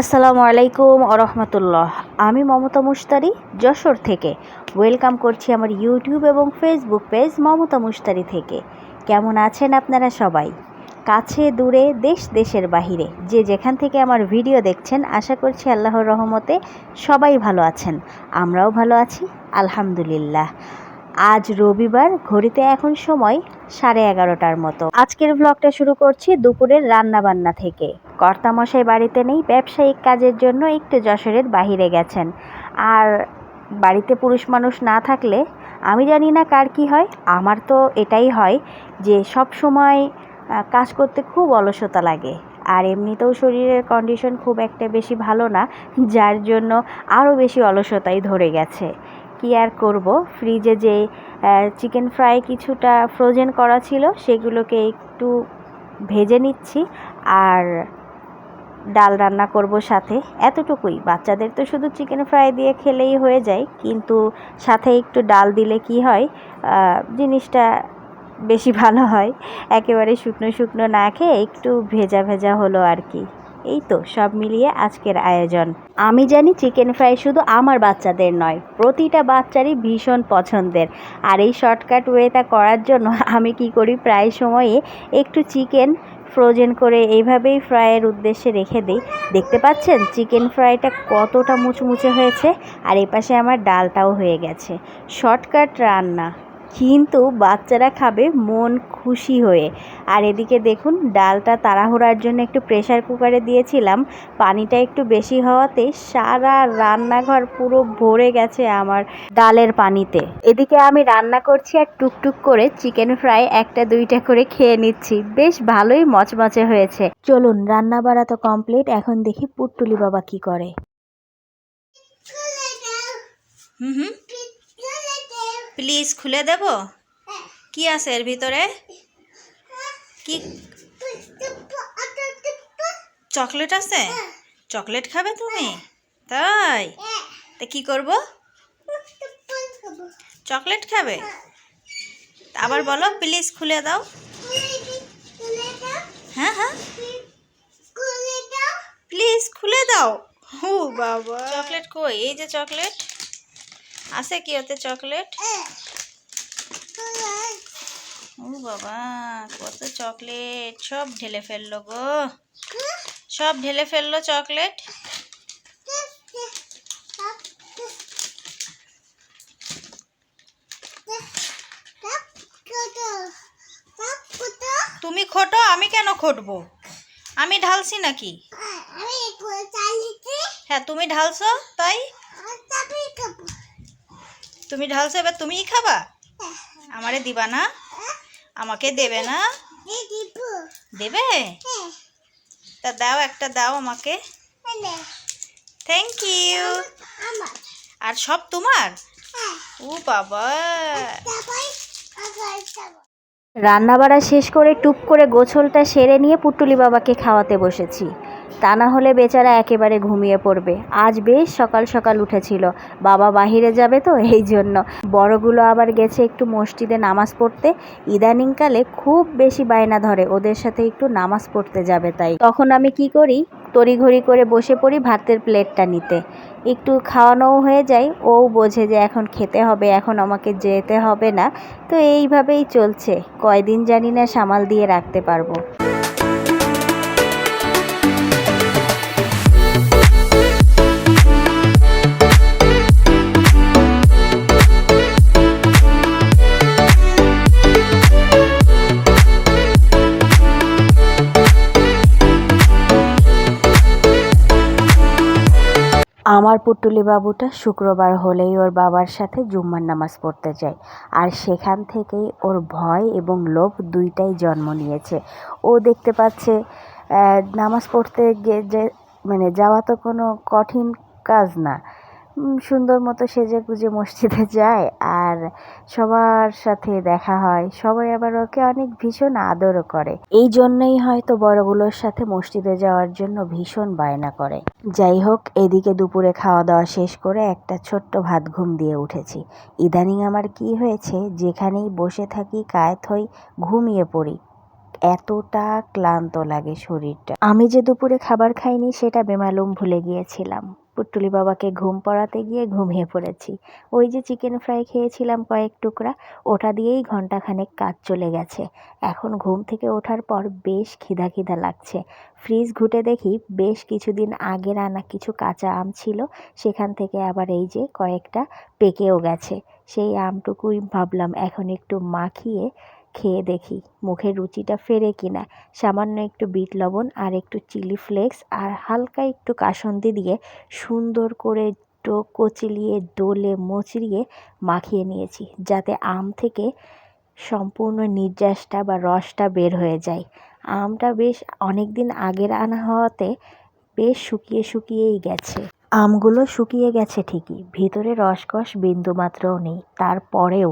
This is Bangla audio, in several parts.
আসসালামু আলাইকুম আরহামতুল্লাহ আমি মমতা মুশতারি, যশোর থেকে। ওয়েলকাম করছি আমার ইউটিউব এবং ফেসবুক পেজ মমতা মুশতারি থেকে। কেমন আছেন আপনারা সবাই? কাছে, দূরে, দেশ, দেশের বাহিরে। যে যেখান থেকে আমার ভিডিও দেখছেন, আশা করছি আল্লাহর রহমতে সবাই ভালো আছেন। আমরাও ভালো আছি, আলহামদুলিল্লাহ। আজ রবিবার, ঘড়িতে এখন সময় সাড়ে এগারোটার মতো। আজকের ব্লগটা শুরু করছি দুপুরের রান্না বান্না থেকে। কর্তামশাই বাড়িতে নেই, ব্যবসায়িক কাজের জন্য একটু যশোরের বাহিরে গেছেন। আর বাড়িতে পুরুষ মানুষ না থাকলে আমি জানি না কার কি হয়, আমার তো এটাই হয় যে সব সময় কাজ করতে খুব অলসতা লাগে। আর এমনিতেও শরীরের কন্ডিশন খুব একটা বেশি ভালো না, যার জন্য আরও বেশি অলসতাই ধরে গেছে। কি আর করব? ফ্রিজে যে চিকেন ফ্রাই কিছুটা ফ্রোজেন করা ছিল, সেগুলোকে একটু ভেজে নিচ্ছি। আর ডাল রান্না করব সাথে। এতটুকুই। বাচ্চাদের তো শুধু চিকেন ফ্রাই দিয়ে খেলেই হয়ে যায়, কিন্তু সাথে একটু ডাল দিলে কি হয়? জিনিসটা বেশি ভালো হয়। একেবারে শুকনো শুকনো না খেয়ে একটু ভেজা ভেজা হলো আর কি। এই তো সব মিলিয়ে আজকের আয়োজন। আমি জানি চিকেন ফ্রাই শুধু আমার বাচ্চাদের নয়, প্রতিটা বাচ্চারই ভীষণ পছন্দের। আর এই শর্টকাট ওয়েটা করার জন্য আমি কি করি? প্রায় সময়ে একটু চিকেন ফ্রোজেন করে এইভাবেই ফ্রাইয়ের উদ্দেশ্যে রেখে দিই। দেখতে পাচ্ছেন? চিকেন ফ্রাইটা কতটা মুচমুচে হয়েছে। আর এপাশে আমার ডালটাও হয়ে গেছে। শর্টকাট রান্না। কিন্তু বাচ্চারা খাবে মন খুশি হয়ে। আর এদিকে দেখুন, ডালটা তাড়াহুড়ার জন্য একটু প্রেসার কুকারে দিয়েছিলাম। পানিটা একটু বেশি হওয়াতে সারা রান্নাঘর পুরো ভরে গেছে আমার ডালের পানিতে। এদিকে আমি রান্না করছি আর টুকটুক করে চিকেন ফ্রাই একটা দুইটা করে খেয়ে নিচ্ছি। বেশ ভালোই মচমচে হয়েছে। চলুন রান্না বাড়া তো কমপ্লিট এখন দেখি পুট্টুলি বাবা কি করে। হুম হুম। প্লিজ খুলে দেব? কি আছে এর ভিতরে? কি? চকলেট আছে? চকলেট খাবে তুমি? তাই? তা কি করব? চকলেট খাবে? আবার বলো, প্লিজ খুলে দাও। হ্যাঁ হ্যাঁ। প্লিজ খুলে দাও। ও বাবা। চকলেট কই? এই যে চকলেট। আছে কি ওতে চকলেট? ও বাবা কত চকলেট। সব ঢেলে ফেলল গো। সব ঢেলে ফেলল চকলেট? তুমি খোটো আমি কেন খটবো? আমি ঢালছি নাকি? হ্যাঁ তুমি ঢালছো তাই? তুমি ঢালছো, এবার তুমিই খাবা? আমারে দিবা না? আমাকে দেবে না? দেবে? তা দাও, একটা দাও আমাকে। থ্যাংক ইউ আর সব তোমার? ও বাবা। রান্না বাড়া শেষ করে টুপ করে গোছলটা সেরে নিয়ে পুটুলি বাবাকে খাওয়াতে বসেছি। তা না হলে বেচারা একেবারে ঘুমিয়ে পড়বে। আজ বেশ সকাল সকাল উঠেছিল। বাবা বাহিরে যাবে তো, এই জন্য। বড়গুলো আবার গেছে একটু মসজিদে নামাজ পড়তে। ইদানিংকালে খুব বেশি বায়না ধরে, ওদের সাথে একটু নামাজ পড়তে যাবে তাই। তখন আমি কি করি? তড়িঘড়ি করে বসে পড়ি ভাতের প্লেটটা নিতে। একটু খাওয়ানোও হয়ে যায় ও বোঝে যে এখন খেতে হবে, এখন আমাকে যেতে হবে না। তো এইভাবেই চলছে। কয়দিন জানি না সামাল দিয়ে রাখতে পারব। আমার পুটুলি বাবুটা শুক্রবার হলেই ওর বাবার সাথে জুম্মার নামাজ পড়তে যায়। আর সেখান থেকেই ওর ভয় এবং লোভ দুইটাই জন্ম নিয়েছে। ও দেখতে পাচ্ছে নামাজ পড়তে গিয়ে যে মানে যাওয়া তো কোনো কঠিন কাজ না। সুন্দর মতো সেজে গুজে মসজিদে যায় আর সবার সাথে দেখা হয়। সবাই আবার ওকে অনেক ভীষণ আদরও করে। এই জন্যই হয়তো বড়গুলোর সাথে মসজিদে যাওয়ার জন্য ভীষণ বায়না করে। যাই হোক, এদিকে দুপুরে খাওয়া দাওয়া শেষ করে একটা ছোট্ট ভাত ঘুম দিয়ে উঠেছি। ইদানিং আমার কি হয়েছে, যেখানেই বসে থাকি, কায়েত হই, ঘুমিয়ে পড়ি। এতটা ক্লান্ত লাগে শরীরটা। আমি যে দুপুরে খাবার খাইনি, সেটা বেমালুম ভুলে গিয়েছিলাম। পুট্টুলি বাবাকে ঘুম পড়াতে গিয়ে ঘুমিয়ে পড়েছি। ওই যে চিকেন ফ্রাই খেয়েছিলাম কয়েক টুকরা, ওটা দিয়েই ঘন্টাখানেক কাজ চলে গেছে। এখন ঘুম থেকে ওঠার পর বেশ খিদা খিদা লাগছে। ফ্রিজ ঘুটে দেখি বেশ কিছুদিন আগের আনা কিছু কাঁচা আম ছিল, সেখান থেকে আবার এই যে কয়েকটা পেকেও গেছে। সেই আমটুকুই ভাবলাম এখন একটু মাখিয়ে খেয়ে দেখি, মুখের রুচিটা ফেরে কিনা। সামান্য একটু বিট লবণ আর একটু চিলি ফ্লেক্স আর হালকা একটু কাসন্দি দিয়ে সুন্দর করে একটু কচলিয়ে ডোলে মচড়িয়ে মাখিয়ে নিয়েছি, যাতে আম থেকে সম্পূর্ণ নির্যাসটা বা রসটা বের হয়ে যায়। আমটা বেশ অনেক দিন আগের আনা হওয়াতে বেশ শুকিয়ে শুকিয়েই গেছে। আমগুলো শুকিয়ে গেছে ঠিকই, ভিতরে রসকস বিন্দুমাত্রও নেই, তারপরেও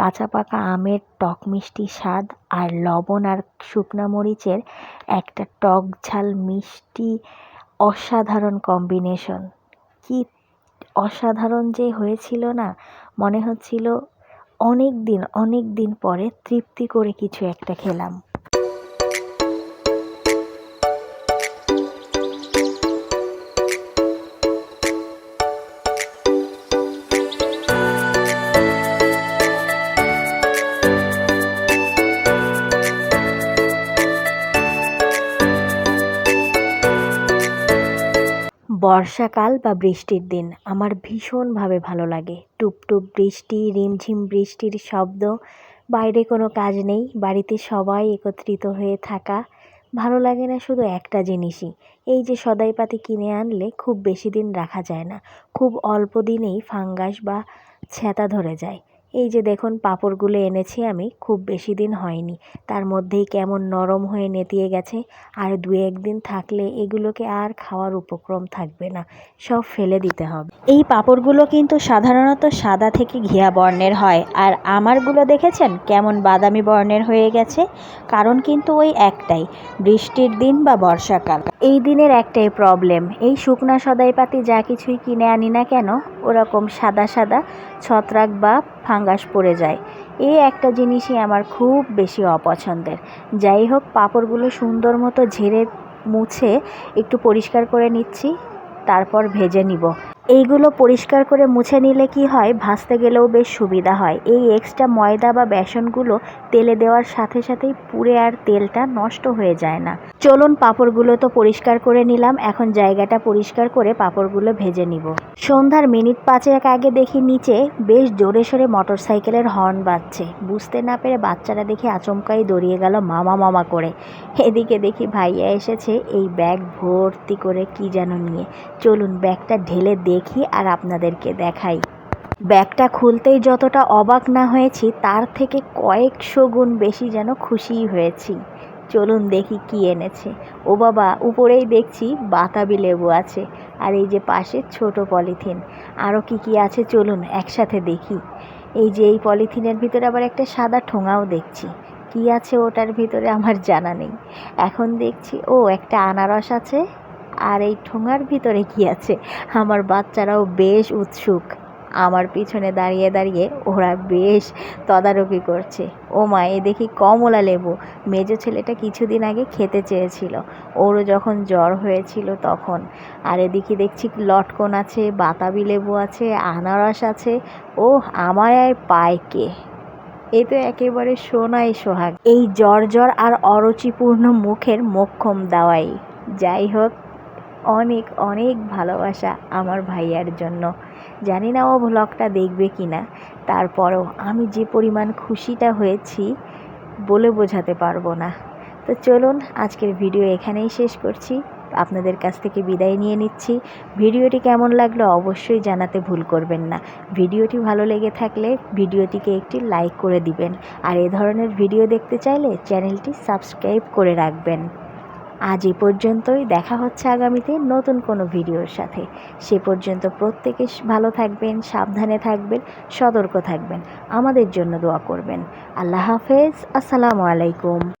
কাঁচা পাকা আমের টক মিষ্টি স্বাদ আর লবণ আর শুকনা মরিচের একটা টক ঝাল মিষ্টি অসাধারণ কম্বিনেশন। কি অসাধারণ যে হয়েছিল না, মনে হচ্ছিল অনেক দিন অনেক দিন পরে তৃপ্তি করে কিছু একটা খেলাম। বর্ষাকাল বা বৃষ্টির দিন, আমার ভীষণভাবে ভালো লাগে। টুপটুপ বৃষ্টি, রিমঝিম বৃষ্টির শব্দ, বাইরে কোনো কাজ নেই, বাড়িতে সবাই একত্রিত হয়ে থাকা। ভালো লাগে না শুধু একটা জিনিসই, এই যে সদাইপাতি কিনে আনলে খুব বেশি দিন রাখা যায় না, খুব অল্প দিনেই ফাঙ্গাস বা ছ্যাঁতা ধরে যায়। এই যে দেখুন, পাঁপড়গুলো এনেছি আমি, খুব বেশি দিন হয়নি। তার মধ্যেই কেমন নরম হয়ে নেতিয়ে গেছে, আর দু একদিন থাকলে এগুলোকে আর খাওয়ার উপক্রম থাকবে না, সব ফেলে দিতে হবে। এই পাঁপড়গুলো কিন্তু সাধারণত সাদা থেকে ঘিয়া বর্ণের হয়, আর আমারগুলো দেখেছেন কেমন বাদামি বর্ণের হয়ে গেছে? কারণ কিন্তু ওই একটাই, বৃষ্টির দিন বা বর্ষাকাল। এই দিনের একটাই প্রবলেম এই শুকনা সদাই পাতি যা কিছুই কিনে আনি না কেন ওরকম সাদা সাদা ছত্রাক বা ফাঙ্গাস পড়ে যায়। এই একটা জিনিসই আমার খুব বেশি অপছন্দের। যাই হোক, পাঁপড়গুলো সুন্দর মতো ঝেড়ে মুছে একটু পরিষ্কার করে নিচ্ছি, তারপর ভেজে নিব। এইগুলো পরিষ্কার করে মুছে নিলে কি হয়? ভাজতে গেলেও বেশ সুবিধা হয়। এই এক্সট্রা ময়দা বা বেসনগুলো তেলে দেওয়ার সাথে সাথেই পুড়ে আর তেলটা নষ্ট হয়ে যায় না। চলুন পাঁপড়গুলো তো পরিষ্কার করে নিলাম। এখন জায়গাটা পরিষ্কার করে পাঁপড়গুলো ভেজে নিব। সন্ধ্যার মিনিট পাঁচেক আগে দেখি নিচে বেশ জোরে সোরে মোটর সাইকেলের হর্ন বাজছে। বুঝতে না পেরে বাচ্চারা দেখি আচমকাই দড়িয়ে গেল মামা মামা করে। এদিকে দেখি ভাইয়া এসেছে এই ব্যাগ ভর্তি করে কি যেন নিয়ে। চলুন ব্যাগটা ঢেলে দেখি। আর আপনাদেরকে দেখাই। ব্যাগটা খুলতেই যতটা অবাক না হয়েছি, তার থেকে কয়েকশো গুণ বেশি যেন খুশিই হয়েছি। চলুন দেখি কি এনেছে। ও বাবা, উপরেই দেখছি বাতাবি লেবু আছে আর এই যে পাশে ছোট পলিথিন। আরও কি কি আছে চলুন একসাথে দেখি। এই যে এই পলিথিনের ভিতরে আবার একটা সাদা ঠোঙাও দেখছি। কি আছে ওটার ভিতরে আমার জানা নেই। এখন দেখছি, ও একটা আনারস আছে। আর এই ঠোঙার ভিতরে কি আছে? আমার বাচ্চারাও বেশ উৎসুক। আমার পিছনে দাঁড়িয়ে দাঁড়িয়ে ওরা বেশ তদারকি করছে। ও মা, এ দেখি কমলা লেবু। মেজো ছেলেটা কিছুদিন আগে খেতে চেয়েছিল। ওরও যখন জ্বর হয়েছিল তখন। আর এদিকে দেখছি লটকন আছে, বাতাবি লেবু আছে, আনারস আছে। ও আমার আর পায়কে এ তো একেবারে সোনাই সোহাগ। এই জ্বর জ্বর আর অরুচিপূর্ণ মুখের মোক্ষম দাওয়াই। যাই হোক অনেক অনেক ভালোবাসা আমার ভাইয়ার জন্য। জানি না ও ভ্লগটা দেখবে কি না। তারপরও আমি যে পরিমাণ খুশিটা হয়েছি বলে বোঝাতে পারব না। তো চলুন, আজকের ভিডিও এখানেই শেষ করছি। আপনাদের কাছ থেকে বিদায় নিয়ে নিচ্ছি। ভিডিওটি কেমন লাগল অবশ্যই জানাতে ভুল করবেন না। ভিডিওটি ভালো লেগে থাকলে ভিডিওটিকে একটি লাইক করে দিবেন। আর এ ধরনের ভিডিও দেখতে চাইলে চ্যানেলটি সাবস্ক্রাইব করে রাখবেন। আজ এ পর্যন্তই। দেখা হচ্ছে আগামীতে নতুন কোনো ভিডিওর সাথে। সে পর্যন্ত প্রত্যেকে ভালো থাকবেন, সাবধানে থাকবেন, সতর্ক থাকবেন। আমাদের জন্য দোয়া করবেন। আল্লাহ হাফেজ। আসসালামু আলাইকুম।